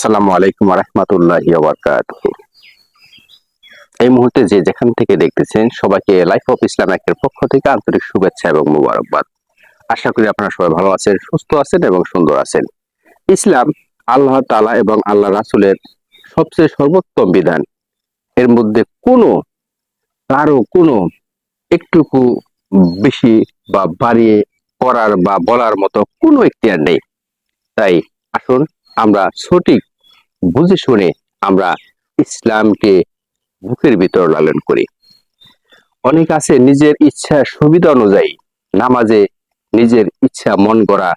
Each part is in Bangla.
আসসালামু আলাইকুম রহমতুল্লাহ এই মুহূর্তে যে যেখান থেকে দেখতেছেন, সবাইকে লাইফ অফ ইসলাম একের পক্ষ থেকে আন্তরিক শুভেচ্ছা এবং মুবারকবাদ। আশা করি আপনারা সবাই ভালো আছেন, সুস্থ আছেন এবং সুন্দর আছেন। ইসলাম আল্লাহ তাআলা এবং আল্লাহ রাসূলের সবচেয়ে সর্বোত্তম বিধান। এর মধ্যে কোনো, কারও কোনো একটুকু বেশি বা বাড়িয়ে করার বা বলার মতো কোনো এখতিয়ার নেই। তাই আসুন আমরা সঠিক বুঝে শুনে আমরা ইসলামকে বুকের ভিতর লালন করি। অনেক আছে নিজের ইচ্ছা সুবিধা অনুযায়ী নামাজে নিজের ইচ্ছা মন গড়া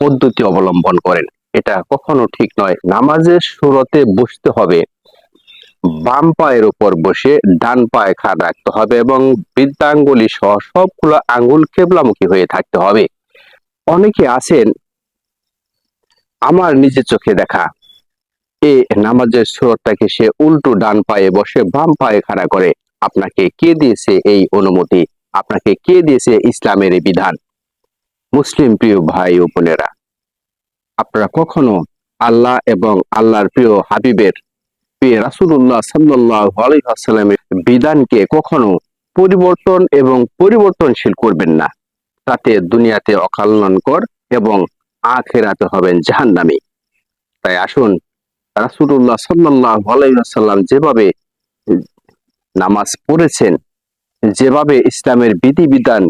পদ্ধতি অবলম্বন করেন। এটা কখনো ঠিক নয়। নামাজের শুরুতে বসতে হবে, বাম পায়ের উপর বসে ডান পায়ে খাড় রাখতে হবে এবং বৃদ্ধাঙ্গুলি সহ সবগুলো আঙ্গুল কেবলামুখী হয়ে থাকতে হবে। অনেকে আছেন, আমার নিজের চোখে দেখা এ নামাজের সুরতটাকে সে উল্টো ডান পায়ে বসে বাম পায়ে খাড়া করে। আপনাকে কে দিয়েছে এই অনুমতি? আপনাকে কে দিয়েছে ইসলামের এই বিধান? মুসলিম প্রিয় ভাই ও বোনেরা, আপনারা কখনো আল্লাহ এবং আল্লাহর প্রিয় হাবিবের, প্রিয় রাসুল্লাহ সাল্লাহ আলাইসাল্লামের বিধানকে কখনো পরিবর্তন এবং পরিবর্তনশীল করবেন না। তাতে দুনিয়াতে অকল্যাণকর এবং আখেরাতে হবেন জাহান্নামী। তাই আসুন রাসুল্লাহ সাল্লাহ আলাইসাল্লাম যেভাবে নামাজ পড়েছেন, যেভাবে ইসলামের বিধিবিধান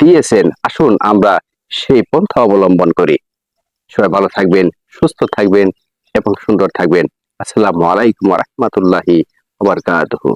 দিয়েছেন, আসুন আমরা সেই পন্থা অবলম্বন করি। সবাই ভালো থাকবেন, সুস্থ থাকবেন এবং সুন্দর থাকবেন। আসসালামু আলাইকুম রহমতুল্লাহি আবরকাতহু